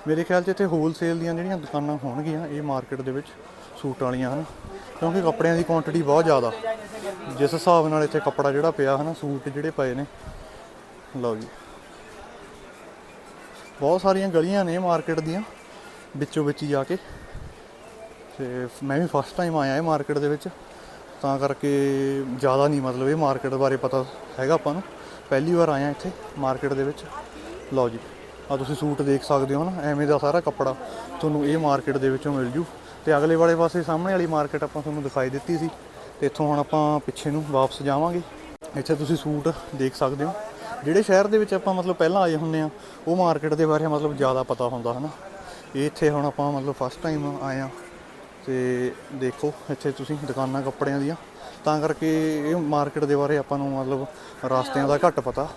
ਮੇਰੇ ਖਿਆਲ 'ਚ ਇੱਥੇ ਹੋਲਸੇਲ ਦੀਆਂ ਜਿਹੜੀਆਂ ਦੁਕਾਨਾਂ ਹੋਣਗੀਆਂ, ਇਹ ਮਾਰਕੀਟ ਦੇ ਵਿੱਚ ਸੂਟ ਵਾਲੀਆਂ ਹਨ, ਕਿਉਂਕਿ ਕੱਪੜਿਆਂ ਦੀ ਕੁਆਂਟੀਟੀ ਬਹੁਤ ਜ਼ਿਆਦਾ। ਜਿਸ ਹਿਸਾਬ ਨਾਲ ਇੱਥੇ ਕੱਪੜਾ ਜਿਹੜਾ ਪਿਆ ਹੈ ਨਾ ਸੂਟ ਜਿਹੜੇ ਪਏ ਨੇ, ਲਓ ਜੀ। ਬਹੁਤ ਸਾਰੀਆਂ ਗਲੀਆਂ ਨੇ ਮਾਰਕੀਟ ਦੀਆਂ ਵਿੱਚੋਂ ਵਿੱਚ ਹੀ ਜਾ ਕੇ। ਤੇ ਮੈਂ ਵੀ ਫਸਟ ਟਾਈਮ ਆਇਆ ਇਹ ਮਾਰਕੀਟ ਦੇ ਵਿੱਚ। ਤਾਂ ਕਰਕੇ ਜ਼ਿਆਦਾ ਨਹੀਂ ਮਤਲਬ ਇਹ ਮਾਰਕੀਟ ਬਾਰੇ ਪਤਾ ਹੈਗਾ ਆਪਾਂ ਨੂੰ। ਪਹਿਲੀ ਵਾਰ ਆਇਆ ਇੱਥੇ ਮਾਰਕੀਟ ਦੇ ਵਿੱਚ। ਲਓ ਜੀ ਆ ਤੁਸੀਂ ਸੂਟ ਦੇਖ ਸਕਦੇ ਹੋ ਨਾ, ਐਵੇਂ ਦਾ ਸਾਰਾ ਕੱਪੜਾ ਤੁਹਾਨੂੰ ਇਹ ਮਾਰਕੀਟ ਦੇ ਵਿੱਚੋਂ ਮਿਲ ਜੂ। ਤੇ ਅਗਲੇ ਵਾਲੇ ਪਾਸੇ ਸਾਹਮਣੇ ਵਾਲੀ ਮਾਰਕੀਟ ਆਪਾਂ ਤੁਹਾਨੂੰ ਦਿਖਾਈ ਦਿੱਤੀ ਸੀ। ਤੇ ਇੱਥੋਂ ਹੁਣ ਆਪਾਂ ਪਿੱਛੇ ਨੂੰ ਵਾਪਸ ਜਾਵਾਂਗੇ। ਇੱਥੇ ਤੁਸੀਂ ਸੂਟ ਦੇਖ ਸਕਦੇ ਹੋ। ਜਿਹੜੇ ਸ਼ਹਿਰ ਦੇ ਵਿੱਚ ਆਪਾਂ ਮਤਲਬ ਪਹਿਲਾਂ ਆਏ ਹੁੰਨੇ ਆ ਉਹ ਮਾਰਕੀਟ ਦੇ ਬਾਰੇ ਮਤਲਬ ਜ਼ਿਆਦਾ ਪਤਾ ਹੁੰਦਾ ਹਨਾ। ਇਹ ਇੱਥੇ ਹੁਣ ਆਪਾਂ ਮਤਲਬ ਫਸਟ ਟਾਈਮ ਆਏ ਆ ਤੇ ਦੇਖੋ, ਇੱਥੇ ਤੁਸੀਂ ਦੁਕਾਨਾਂ ਕੱਪੜਿਆਂ ਦੀਆਂ। ਤਾਂ ਕਰਕੇ ਇਹ ਮਾਰਕੀਟ ਦੇ ਬਾਰੇ ਆਪਾਂ ਨੂੰ ਮਤਲਬ ਰਸਤਿਆਂ ਦਾ ਘੱਟ ਪਤਾ।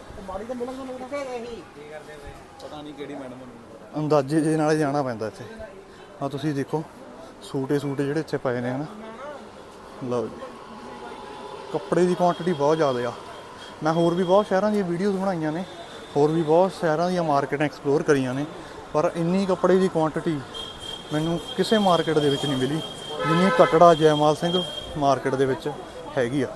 ਅੰਦਾਜ਼ੇ ਦੇ ਨਾਲ ਜਾਣਾ ਪੈਂਦਾ ਇੱਥੇ। ਆ ਤੁਸੀਂ ਦੇਖੋ, ਸੂਟੇ ਸੂਟੇ ਜਿਹੜੇ ਇੱਥੇ ਪਏ ਨੇ, ਹਨਾ? ਲਓ ਜੀ। ਕੱਪੜੇ ਦੀ ਕੁਆਂਟੀਟੀ ਬਹੁਤ ਜ਼ਿਆਦਾ ਆ। ਮੈਂ ਹੋਰ ਵੀ ਬਹੁਤ ਸ਼ਹਿਰਾਂ ਦੀਆਂ ਵੀਡੀਓਜ਼ ਬਣਾਈਆਂ ਨੇ। ਹੋਰ ਵੀ ਬਹੁਤ ਸ਼ਹਿਰਾਂ ਦੀਆਂ ਮਾਰਕੀਟਾਂ ਐਕਸਪਲੋਰ ਕਰੀਆਂ ਨੇ। ਪਰ ਇੰਨੀ ਕੱਪੜੇ ਦੀ ਕੁਆਂਟੀਟੀ ਮੈਨੂੰ ਕਿਸੇ ਮਾਰਕੀਟ ਦੇ ਵਿੱਚ ਨਹੀਂ ਮਿਲੀ, ਜਿੰਨੀ ਕਟੜਾ ਜੈਮਾਲ ਸਿੰਘ ਮਾਰਕੀਟ ਦੇ ਵਿੱਚ ਹੈਗੀ ਆ।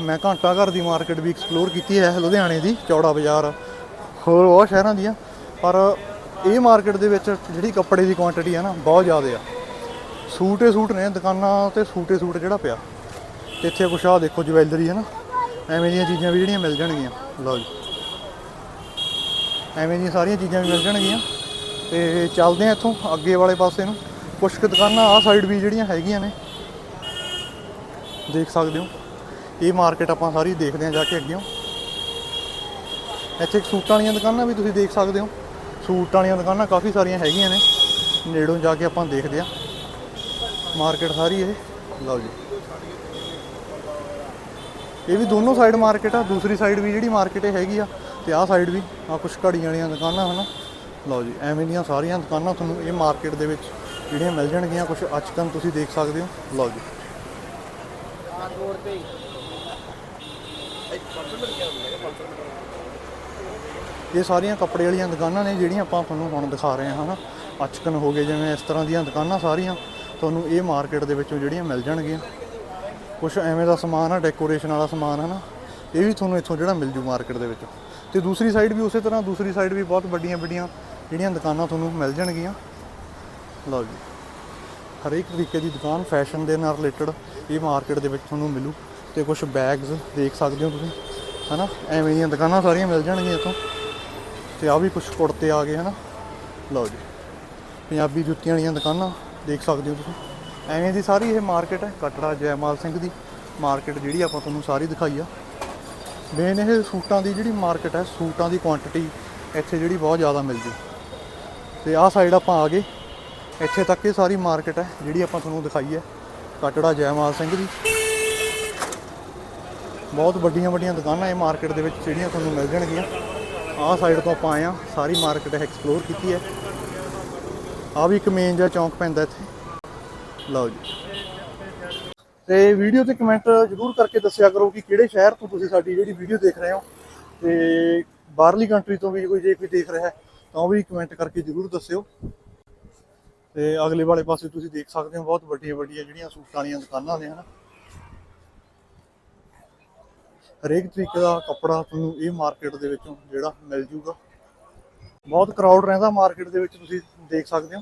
ਮੈਂ ਘੰਟਾ ਘਰ ਦੀ ਮਾਰਕੀਟ ਵੀ ਐਕਸਪਲੋਰ ਕੀਤੀ ਹੈ, ਲੁਧਿਆਣੇ ਦੀ, ਚੌੜਾ ਬਾਜ਼ਾਰ, ਹੋਰ ਬਹੁਤ ਸ਼ਹਿਰਾਂ ਦੀਆਂ, ਪਰ ਇਹ ਮਾਰਕੀਟ ਦੇ ਵਿੱਚ ਜਿਹੜੀ ਕੱਪੜੇ ਦੀ ਕੁਆਂਟੀਟੀ ਹੈ ਨਾ, ਬਹੁਤ ਜ਼ਿਆਦਾ ਆ। ਸੂਟੇ ਸੂਟ ਨੇ, ਦੁਕਾਨਾਂ ਤੇ ਸੂਟੇ ਸੂਟ ਜਿਹੜਾ ਪਿਆ। ਤੇ ਇੱਥੇ ਕੁਛ ਆਹ ਦੇਖੋ, ਜਵੈਲਰੀ ਹੈ ਨਾ, ਐਵੇਂ ਦੀਆਂ ਚੀਜ਼ਾਂ ਵੀ ਜਿਹੜੀਆਂ ਮਿਲ ਜਾਣਗੀਆਂ। ਲਓ ਜੀ। ਐਵੇਂ ਦੀਆਂ ਸਾਰੀਆਂ ਚੀਜ਼ਾਂ ਵੀ ਮਿਲ ਜਾਣਗੀਆਂ। ਤੇ ਚੱਲਦੇ ਆ ਇੱਥੋਂ ਅੱਗੇ ਵਾਲੇ ਪਾਸੇ ਨੂੰ। ਕੁਛ ਕੁ ਦੁਕਾਨਾਂ ਆਹ ਸਾਈਡ ਵੀ ਜਿਹੜੀਆਂ ਹੈਗੀਆਂ ਨੇ। ਦੇਖ ਸਕਦੇ ਹੋ। ਇਹ ਮਾਰਕੀਟ ਆਪਾਂ ਸਾਰੀ ਦੇਖਦੇ ਹਾਂ ਜਾ ਕੇ ਅੱਗੇ ਇੱਥੇ ਸੂਟਾਂ ਵਾਲੀਆਂ ਦੁਕਾਨਾਂ ਵੀ ਤੁਸੀਂ ਦੇਖ ਸਕਦੇ ਹੋ। ਸੂਟਾਂ ਵਾਲੀਆਂ ਦੁਕਾਨਾਂ ਕਾਫੀ ਸਾਰੀਆਂ ਹੈਗੀਆਂ ਨੇ। ਨੇੜੋਂ ਜਾ ਕੇ ਆਪਾਂ ਦੇਖਦੇ ਹਾਂ। ਮਾਰਕੀਟ ਸਾਰੀ ਇਹ। ਲਓ ਜੀ। ਇਹ ਵੀ ਦੋਨੋਂ ਸਾਈਡ ਮਾਰਕੀਟ ਆ। ਦੂਸਰੀ ਸਾਈਡ ਵੀ ਜਿਹੜੀ ਮਾਰਕੀਟ ਹੈਗੀ ਆ। ਤੇ ਆਹ ਸਾਈਡ ਵੀ ਆ ਕੁਛ ਘੜੀਆਂ ਵਾਲੀਆਂ ਦੁਕਾਨਾਂ ਹਨ। ਲਓ ਜੀ, ਐਵੇਂ ਦੀਆਂ ਸਾਰੀਆਂ ਦੁਕਾਨਾਂ ਤੁਹਾਨੂੰ ਇਹ ਮਾਰਕੀਟ ਦੇ ਵਿੱਚ ਜਿਹੜੀਆਂ ਮਿਲ ਜਾਣਗੀਆਂ ਕੁਝ ਅਚਕਨ ਤੁਸੀਂ ਦੇਖ ਸਕਦੇ ਹੋ। ਲਓ ਜੀ। ਰੋਡ ਤੇ ਇੱਕ ਪਰਸਨ ਮਿਲ ਗਿਆ ਹੁੰਦਾ ਪਰਸਨ ਇਹ ਸਾਰੀਆਂ ਕੱਪੜੇ ਵਾਲੀਆਂ ਦੁਕਾਨਾਂ ਨੇ, ਜਿਹੜੀਆਂ ਆਪਾਂ ਤੁਹਾਨੂੰ ਹੁਣ ਦਿਖਾ ਰਹੇ ਹਾਂ, ਹਨਾ? ਅਚਕਨ ਹੋ ਗਏ ਜਿਵੇਂ ਇਸ ਤਰ੍ਹਾਂ ਦੀਆਂ ਦੁਕਾਨਾਂ ਸਾਰੀਆਂ, ਤੁਹਾਨੂੰ ਇਹ ਮਾਰਕੀਟ ਦੇ ਵਿੱਚੋਂ ਜਿਹੜੀਆਂ ਮਿਲ ਜਾਣਗੀਆਂ। ਕੁਝ ਐਵੇਂ ਦਾ ਸਮਾਨ ਆ ਡੈਕੋਰੇਸ਼ਨ ਵਾਲਾ ਸਮਾਨ, ਹਨਾ? ਇਹ ਵੀ ਤੁਹਾਨੂੰ ਇੱਥੋਂ ਜਿਹੜਾ ਮਿਲ ਜੂ ਮਾਰਕੀਟ ਦੇ ਵਿੱਚ। ਤੇ ਦੂਸਰੀ ਸਾਈਡ ਵੀ ਉਸੇ ਤਰ੍ਹਾਂ, ਦੂਸਰੀ ਸਾਈਡ ਵੀ ਬਹੁਤ ਵੱਡੀਆਂ ਵੱਡੀਆਂ ਜਿਹੜੀਆਂ ਦੁਕਾਨਾਂ ਤੁਹਾਨੂੰ ਮਿਲ ਜਾਣਗੀਆਂ। ਲਓ ਜੀ, ਹਰੇਕ ਤਰੀਕੇ ਦੀ ਦੁਕਾਨ ਫੈਸ਼ਨ ਦੇ ਨਾਲ ਰਿਲੇਟਡ ਇਹ ਮਾਰਕੀਟ ਦੇ ਵਿੱਚ ਤੁਹਾਨੂੰ ਮਿਲੂ ਤੇ ਕੁਝ ਬੈਗਸ ਦੇਖ ਸਕਦੇ ਹੋ ਤੁਸੀਂ, ਹਨਾ? ਐਵੇਂ ਦੀਆਂ ਦੁਕਾਨਾਂ ਸਾਰੀਆਂ ਮਿਲ ਜਾਣਗੀਆਂ ਇੱਥੋਂ। ਤੇ ਆ ਵੀ ਕੁਝ ਕੁੜਤੇ ਆ ਗਏ, ਹਨਾ? ਲਓ ਜੀ, ਪੰਜਾਬੀ ਜੁੱਤੀਆਂ ਵਾਲੀਆਂ ਦੁਕਾਨਾਂ ਦੇਖ ਸਕਦੇ ਹੋ ਤੁਸੀਂ। ਐਵੇਂ ਦੀ ਸਾਰੀ ਇਹ ਮਾਰਕੀਟ ਹੈ, ਕਟੜਾ ਜੈਮਾਲ ਸਿੰਘ ਦੀ ਮਾਰਕੀਟ ਜਿਹੜੀ ਆਪਾਂ ਤੁਹਾਨੂੰ ਸਾਰੀ ਦਿਖਾਈ ਆ। ਮੇਨ ਇਹ ਸੂਟਾਂ ਦੀ ਜਿਹੜੀ ਮਾਰਕੀਟ ਹੈ, ਸੂਟਾਂ ਦੀ ਕੁਆਂਟੀਟੀ ਇੱਥੇ ਜਿਹੜੀ ਬਹੁਤ ਜ਼ਿਆਦਾ ਮਿਲ ਜੂ। ਤੇ ਆਹ ਸਾਈਡ ਆਪਾਂ ਆ ਗਏ। ਇੱਥੇ ਤੱਕ ਇਹ ਸਾਰੀ ਮਾਰਕੀਟ ਹੈ, ਜਿਹੜੀ ਆਪਾਂ ਤੁਹਾਨੂੰ ਦਿਖਾਈ ਹੈ, ਕਟੜਾ ਜੈਮਾਲ ਸਿੰਘ ਦੀ। ਬਹੁਤ ਵੱਡੀਆਂ ਵੱਡੀਆਂ ਦੁਕਾਨਾਂ ਇਹ ਮਾਰਕੀਟ ਦੇ ਵਿੱਚ ਜਿਹੜੀਆਂ ਤੁਹਾਨੂੰ ਮਿਲ ਜਾਣਗੀਆਂ। ਆਹ ਸਾਈਡ ਤੋਂ ਆਪਾਂ ਆਏ ਆ ਸਾਰੀ ਮਾਰਕੀਟ ਐਕਸਪਲੋਰ ਕੀਤੀ ਹੈ। ਆ ਵੀ ਇੱਕ ਮੇਨ ਜਿਹਾ ਚੌਂਕ ਪੈਂਦਾ ਇੱਥੇ। ਲਓ ਜੀ। ਤੇ ਵੀਡੀਓ ਤੇ ਕਮੈਂਟ ਜਰੂਰ ਕਰਕੇ ਦੱਸਿਆ ਕਰੋ ਕਿ ਕਿਹੜੇ ਸ਼ਹਿਰ ਤੋਂ ਤੁਸੀਂ ਸਾਡੀ ਜਿਹੜੀ ਵੀਡੀਓ ਦੇਖ ਰਹੇ ਹੋ। ਤੇ ਬਾਹਰਲੀ ਕੰਟਰੀ ਤੋਂ ਵੀ ਕੋਈ ਜੇ ਕੋਈ ਦੇਖ ਰਿਹਾ ਤਾਂ ਉਹ ਵੀ ਕਮੈਂਟ ਕਰਕੇ ਜਰੂਰ ਦੱਸਿਓ। ਤੇ ਅਗਲੇ ਵਾਲੇ ਪਾਸੇ ਤੁਸੀਂ ਦੇਖ ਸਕਦੇ ਹੋ, ਬਹੁਤ ਵੱਡੀਆਂ ਵੱਡੀਆਂ ਜਿਹੜੀਆਂ ਸੂਟਾਂ ਵਾਲੀਆਂ ਦੁਕਾਨਾਂ ਨੇ, ਹਨਾ। ਹਰੇਕ ਤਰੀਕੇ ਦਾ ਕੱਪੜਾ ਤੁਹਾਨੂੰ ਇਹ ਮਾਰਕੀਟ ਦੇ ਵਿੱਚੋਂ ਜਿਹੜਾ ਮਿਲ ਜੂਗਾ। ਬਹੁਤ ਕਰਾਊਡ ਰਹਿੰਦਾ ਮਾਰਕੀਟ ਦੇ ਵਿੱਚ, ਤੁਸੀਂ ਦੇਖ ਸਕਦੇ ਹੋ।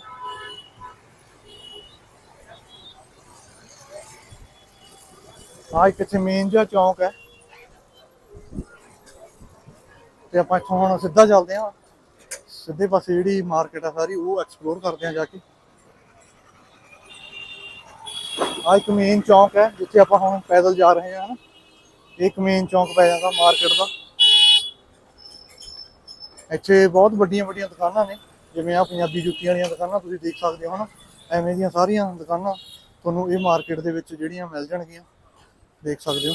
ਆ ਇੱਕ ਇੱਥੇ ਮੇਨ ਜਿਹਾ ਚੌਂਕ ਹੈ। ਤੇ ਆਪਾਂ ਇੱਥੋਂ ਹੁਣ ਸਿੱਧਾ ਚੱਲਦੇ ਹਾਂ। ਸਿੱਧੇ ਪਾਸੇ ਜਿਹੜੀ ਮਾਰਕੀਟ ਆ ਸਾਰੀ, ਉਹ ਐਕਸਪਲੋਰ ਕਰਦੇ ਹਾਂ ਜਾ ਕੇ। ਆ ਇੱਕ ਮੇਨ ਚੌਂਕ ਹੈ, ਜਿੱਥੇ ਆਪਾਂ ਹੁਣ ਪੈਦਲ ਜਾ ਰਹੇ ਹਾਂ ਨਾ ਇੱਕ ਮੇਨ ਚੌਂਕ ਪੈ ਜਾਂਦਾ ਮਾਰਕੀਟ ਦਾ। ਇੱਥੇ ਬਹੁਤ ਵੱਡੀਆਂ ਵੱਡੀਆਂ ਦੁਕਾਨਾਂ ਨੇ, ਜਿਵੇਂ ਆ ਪੰਜਾਬੀ ਜੁੱਤੀਆਂ ਵਾਲੀਆਂ ਦੁਕਾਨਾਂ ਤੁਸੀਂ ਦੇਖ ਸਕਦੇ ਹੋ ਨਾ ਐਵੇਂ ਦੀਆਂ ਸਾਰੀਆਂ ਦੁਕਾਨਾਂ ਤੁਹਾਨੂੰ ਇਹ ਮਾਰਕੀਟ ਦੇ ਵਿੱਚ ਜਿਹੜੀਆਂ ਮਿਲ ਜਾਣਗੀਆਂ। ਦੇਖ ਸਕਦੇ ਹੋ।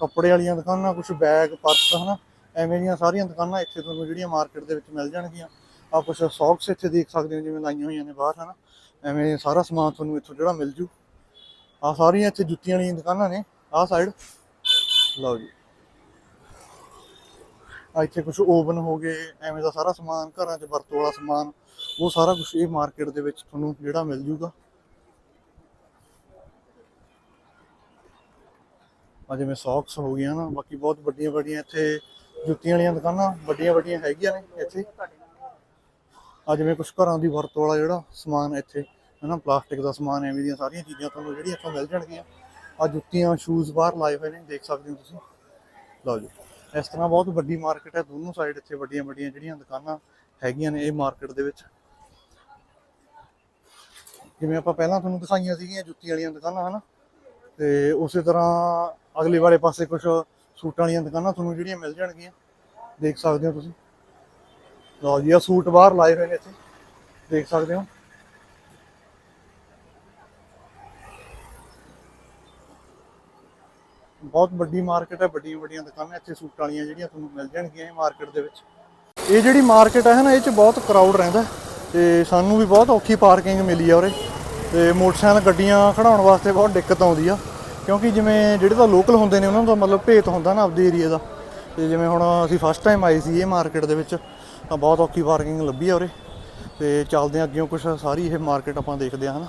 ਕੱਪੜੇ ਵਾਲੀਆਂ ਦੁਕਾਨਾਂ ਕੁਝ ਬੈਗ ਪਰਸ ਹਨਾ? ਐਵੇਂ ਦੀਆਂ ਸਾਰੀਆਂ ਦੁਕਾਨਾਂ ਇੱਥੇ ਤੁਹਾਨੂੰ ਜਿਹੜੀਆਂ ਮਾਰਕੀਟ ਦੇ ਵਿੱਚ ਮਿਲ ਜਾਣਗੀਆਂ। ਆ ਕੁਝ ਸੌਕਸ ਇੱਥੇ ਦੇਖ ਸਕਦੇ ਹੋ, ਜਿਵੇਂ ਲਾਈਆਂ ਹੋਈਆਂ ਨੇ ਬਾਹਰ, ਹਨਾ? ਐਵੇਂ ਸਾਰਾ ਸਮਾਨ ਤੁਹਾਨੂੰ ਇੱਥੋਂ ਜਿਹੜਾ ਮਿਲ ਜੂ। ਆ ਸਾਰੀਆਂ ਇੱਥੇ ਜੁੱਤੀਆਂ ਵਾਲੀਆਂ ਦੁਕਾਨਾਂ ਨੇ, ਆਹ ਸਾਈਡ ਲਓ ਜੀ। ਆ ਇੱਥੇ ਕੁਝ ਓਵਨ ਹੋ ਗਏ, ਐਵੇਂ ਦਾ ਸਾਰਾ ਸਮਾਨ, ਘਰਾਂ 'ਚ ਵਰਤੋਂ ਵਾਲਾ ਸਮਾਨ, ਉਹ ਸਾਰਾ ਕੁਝ ਇਹ ਮਾਰਕੀਟ ਦੇ ਵਿੱਚ ਤੁਹਾਨੂੰ ਜਿਹੜਾ ਮਿਲ ਜੂਗਾ। ਆ ਜਿਵੇਂ ਸੌਕਸ ਹੋ ਗਈਆਂ ਨਾ, ਬਾਕੀ ਬਹੁਤ ਵੱਡੀਆਂ ਵੱਡੀਆਂ ਇੱਥੇ ਜੁੱਤੀਆਂ ਵਾਲੀਆਂ ਦੁਕਾਨਾਂ, ਵੱਡੀਆਂ ਵੱਡੀਆਂ ਹੈਗੀਆਂ ਨੇ ਇੱਥੇ। ਆ ਜਿਵੇਂ ਕੁਝ ਘਰਾਂ ਦੀ ਵਰਤੋਂ ਵਾਲਾ ਜਿਹੜਾ ਸਮਾਨ ਇੱਥੇ, ਹਨਾ, ਪਲਾਸਟਿਕ ਦਾ ਸਮਾਨ, ਐਵੇਂ ਦੀਆਂ ਸਾਰੀਆਂ ਚੀਜ਼ਾਂ ਤੁਹਾਨੂੰ ਜਿਹੜੀਆਂ ਇੱਥੋਂ ਮਿਲ ਜਾਣਗੀਆਂ। ਆ ਜੁੱਤੀਆਂ ਸ਼ੂਜ਼ ਬਾਹਰ ਲਾਏ ਹੋਏ ਨੇ, ਦੇਖ ਸਕਦੇ ਹੋ ਤੁਸੀਂ। ਲਓ ਜੀ, ਇਸ ਤਰ੍ਹਾਂ ਬਹੁਤ ਵੱਡੀ ਮਾਰਕੀਟ ਹੈ, ਦੋਨੋਂ ਸਾਈਡ ਇੱਥੇ ਵੱਡੀਆਂ ਵੱਡੀਆਂ ਜਿਹੜੀਆਂ ਦੁਕਾਨਾਂ ਹੈਗੀਆਂ ਨੇ ਇਹ ਮਾਰਕੀਟ ਦੇ ਵਿੱਚ। ਜਿਵੇਂ ਆਪਾਂ ਪਹਿਲਾਂ ਤੁਹਾਨੂੰ ਦਿਖਾਈਆਂ ਸੀਗੀਆਂ ਜੁੱਤੀ ਵਾਲੀਆਂ ਦੁਕਾਨਾਂ, ਹਨਾ, ਤੇ ਉਸੇ ਤਰ੍ਹਾਂ ਅਗਲੇ ਵਾਲੇ ਪਾਸੇ ਕੁਝ ਸੂਟਾਂ ਵਾਲੀਆਂ ਦੁਕਾਨਾਂ ਤੁਹਾਨੂੰ ਜਿਹੜੀਆਂ ਮਿਲ ਜਾਣਗੀਆਂ, ਦੇਖ ਸਕਦੇ ਹੋ ਤੁਸੀਂ। ਲਓ ਜੀ ਆ ਸੂਟ ਬਾਹਰ ਲਾਏ ਹੋਏ ਨੇ ਇੱਥੇ, ਦੇਖ ਸਕਦੇ ਹੋ। ਬਹੁਤ ਵੱਡੀ ਮਾਰਕੀਟ ਹੈ, ਵੱਡੀਆਂ ਵੱਡੀਆਂ ਦੁਕਾਨਾਂ ਇੱਥੇ ਸੂਟਾਂ ਵਾਲੀਆਂ ਜਿਹੜੀਆਂ ਤੁਹਾਨੂੰ ਮਿਲ ਜਾਣਗੀਆਂ ਇਹ ਮਾਰਕੀਟ ਦੇ ਵਿੱਚ। ਇਹ ਜਿਹੜੀ ਮਾਰਕੀਟ ਹੈ ਨਾ, ਇਹ 'ਚ ਬਹੁਤ ਕਰਾਊਡ ਰਹਿੰਦਾ ਤੇ ਸਾਨੂੰ ਵੀ ਬਹੁਤ ਔਖੀ ਪਾਰਕਿੰਗ ਮਿਲੀ ਆ ਉਰੇ। ਤੇ ਮੋਟਰਸਾਈਕਲ ਗੱਡੀਆਂ ਖੜਾਉਣ ਵਾਸਤੇ ਬਹੁਤ ਦਿੱਕਤ ਆਉਂਦੀ ਆ। ਕਿਉਂਕਿ ਜਿਵੇਂ ਜਿਹੜੇ ਤਾਂ ਲੋਕਲ ਹੁੰਦੇ ਨੇ, ਉਹਨਾਂ ਦਾ ਮਤਲਬ ਭੇਤ ਹੁੰਦਾ ਨਾ ਆਪਦੇ ਏਰੀਆ ਦਾ। ਤੇ ਜਿਵੇਂ ਹੁਣ ਅਸੀਂ ਫਸਟ ਟਾਈਮ ਆਏ ਸੀ ਇਹ ਮਾਰਕੀਟ ਦੇ ਵਿੱਚ, ਤਾਂ ਬਹੁਤ ਔਖੀ ਪਾਰਕਿੰਗ ਲੱਭੀ ਆ ਉਰੇ। ਤੇ ਚੱਲਦੇ ਹਾਂ ਅੱਗੇ ਕੁਝ ਸਾਰੀ ਇਹ ਮਾਰਕੀਟ ਆਪਾਂ ਦੇਖਦੇ ਹਾਂ, ਹਨਾ।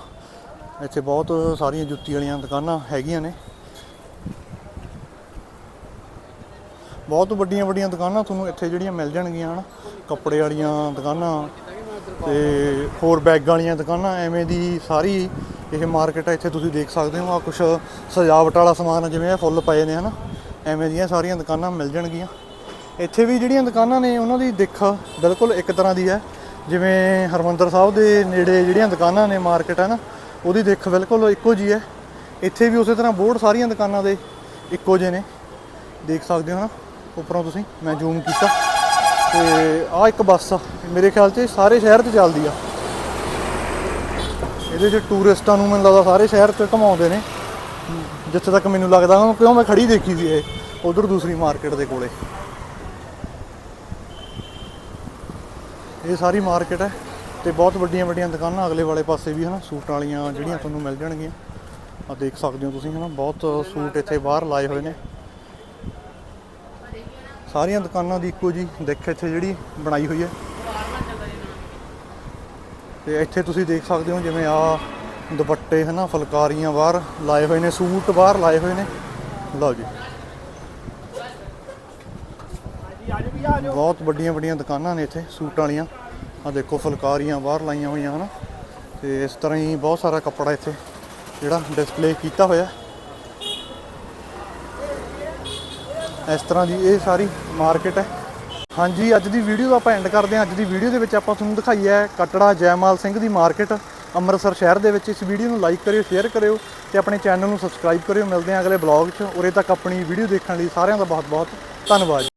ਇੱਥੇ ਬਹੁਤ ਸਾਰੀਆਂ ਜੁੱਤੀ ਵਾਲੀਆਂ ਦੁਕਾਨਾਂ ਹੈਗੀਆਂ ਨੇ। ਬਹੁਤ ਵੱਡੀਆਂ ਵੱਡੀਆਂ ਦੁਕਾਨਾਂ ਤੁਹਾਨੂੰ ਇੱਥੇ ਜਿਹੜੀਆਂ ਮਿਲ ਜਾਣਗੀਆਂ, ਹਨ। ਕੱਪੜੇ ਵਾਲੀਆਂ ਦੁਕਾਨਾਂ ਤੇ ਹੋਰ ਬੈਗਾਂ ਵਾਲੀਆਂ ਦੁਕਾਨਾਂ, ਐਵੇਂ ਦੀ ਸਾਰੀ ਇਹ ਮਾਰਕੀਟ ਹੈ ਇੱਥੇ ਤੁਸੀਂ ਦੇਖ ਸਕਦੇ ਹੋ ਆ ਕੁਝ ਸਜਾਵਟ ਵਾਲਾ ਸਮਾਨ ਜਿਵੇਂ ਇਹ ਫੁੱਲ ਪਏ ਨੇ, ਹਨਾ? ਐਵੇਂ ਦੀਆਂ ਸਾਰੀਆਂ ਦੁਕਾਨਾਂ ਮਿਲ ਜਾਣਗੀਆਂ। ਇੱਥੇ ਵੀ ਜਿਹੜੀਆਂ ਦੁਕਾਨਾਂ ਨੇ, ਉਹਨਾਂ ਦੀ ਦਿੱਖ ਬਿਲਕੁਲ ਇੱਕ ਤਰ੍ਹਾਂ ਦੀ ਹੈ। ਜਿਵੇਂ ਹਰਮੰਦਰ ਸਾਹਿਬ ਦੇ ਨੇੜੇ ਜਿਹੜੀਆਂ ਦੁਕਾਨਾਂ ਨੇ ਮਾਰਕੀਟ ਹੈ ਨਾ ਉਹਦੀ ਦਿੱਖ ਬਿਲਕੁਲ ਇੱਕੋ ਜੀ ਹੈ। ਇੱਥੇ ਵੀ ਉਸੇ ਤਰ੍ਹਾਂ ਬੋਰਡ ਸਾਰੀਆਂ ਦੁਕਾਨਾਂ ਦੇ ਇੱਕੋ ਜਿਹੇ ਨੇ। ਦੇਖ ਸਕਦੇ ਹੋ ਨਾ ਉੱਪਰੋਂ ਤੁਸੀਂ, ਮੈਂ ਜ਼ੂਮ ਕੀਤਾ। ਤੇ ਆਹ ਇੱਕ ਬੱਸ ਆ, ਮੇਰੇ ਖਿਆਲ 'ਚ ਸਾਰੇ ਸ਼ਹਿਰ 'ਚ ਚੱਲਦੀ ਆ। ਇਹਦੇ 'ਚ ਟੂਰਿਸਟਾਂ ਨੂੰ ਮੈਨੂੰ ਲੱਗਦਾ ਸਾਰੇ ਸ਼ਹਿਰ 'ਚ ਘਮਾਉਂਦੇ ਨੇ। ਜਿੱਥੇ ਤੱਕ ਮੈਨੂੰ ਲੱਗਦਾ ਕਿਉਂ ਮੈਂ ਖੜੀ ਦੇਖੀ ਸੀ ਇਹ, ਉਧਰ ਦੂਸਰੀ ਮਾਰਕੀਟ ਦੇ ਕੋਲੇ। ਇਹ ਸਾਰੀ ਮਾਰਕੀਟ ਹੈ ਤੇ ਬਹੁਤ ਵੱਡੀਆਂ ਵੱਡੀਆਂ ਦੁਕਾਨਾਂ ਅਗਲੇ ਵਾਲੇ ਪਾਸੇ ਵੀ, ਹਨਾ, ਸੂਟਾਂ ਵਾਲੀਆਂ ਜਿਹੜੀਆਂ ਤੁਹਾਨੂੰ ਮਿਲ ਜਾਣਗੀਆਂ। ਆ ਦੇਖ ਸਕਦੇ ਹੋ ਤੁਸੀਂ, ਹਨਾ, ਬਹੁਤ ਸੂਟ ਇੱਥੇ ਬਾਹਰ ਲਾਏ ਹੋਏ ਨੇ। ਸਾਰੀਆਂ ਦੁਕਾਨਾਂ ਦੀ ਇੱਕੋ ਜੀ ਦਿੱਖ ਇੱਥੇ ਜਿਹੜੀ ਬਣਾਈ ਹੋਈ ਹੈ। ਤੇ ਇੱਥੇ ਤੁਸੀਂ ਦੇਖ ਸਕਦੇ ਹੋ ਜਿਵੇਂ ਆ ਦੁਪੱਟੇ, ਹਨਾ, ਫੁਲਕਾਰੀਆਂ ਬਾਹਰ ਲਾਏ ਹੋਏ ਨੇ, ਸੂਟ ਬਾਹਰ ਲਾਏ ਹੋਏ ਨੇ। ਲਓ ਜੀ। ਬਹੁਤ ਵੱਡੀਆਂ ਵੱਡੀਆਂ ਦੁਕਾਨਾਂ ਨੇ ਇੱਥੇ ਸੂਟਾਂ ਵਾਲੀਆਂ। ਆ ਦੇਖੋ, ਫੁਲਕਾਰੀਆਂ ਬਾਹਰ ਲਾਈਆਂ ਹੋਈਆਂ, ਹਨਾ। ਤੇ ਇਸ ਤਰ੍ਹਾਂ ਹੀ ਬਹੁਤ ਸਾਰਾ ਕੱਪੜਾ ਇੱਥੇ ਜਿਹੜਾ ਡਿਸਪਲੇ ਕੀਤਾ ਹੋਇਆ। ਇਸ ਤਰ੍ਹਾਂ ਦੀ ਇਹ ਸਾਰੀ ਮਾਰਕੀਟ ਹੈ। ਹਾਂਜੀ, ਅੱਜ ਦੀ ਵੀਡੀਓ ਆਪਾਂ ਐਂਡ ਕਰਦੇ ਹਾਂ। ਅੱਜ ਦੀ ਵੀਡੀਓ ਦੇ ਵਿੱਚ ਆਪਾਂ ਤੁਹਾਨੂੰ ਦਿਖਾਈ ਹੈ ਕਟੜਾ ਜੈਮਾਲ ਸਿੰਘ ਦੀ ਮਾਰਕੀਟ ਅੰਮ੍ਰਿਤਸਰ ਸ਼ਹਿਰ ਦੇ ਵਿੱਚ। ਇਸ ਵੀਡੀਓ ਨੂੰ ਲਾਈਕ ਕਰਿਓ ਸ਼ੇਅਰ ਕਰਿਓ ਤੇ ਆਪਣੇ ਚੈਨਲ ਨੂੰ ਸਬਸਕ੍ਰਾਈਬ ਕਰਿਓ। ਮਿਲਦੇ ਹਾਂ ਅਗਲੇ ਬਲੌਗ 'ਚ। ਉਰੇ ਤੱਕ ਆਪਣੀ ਵੀਡੀਓ ਦੇਖਣ ਲਈ ਸਾਰਿਆਂ ਦਾ ਬਹੁਤ ਬਹੁਤ ਧੰਨਵਾਦ।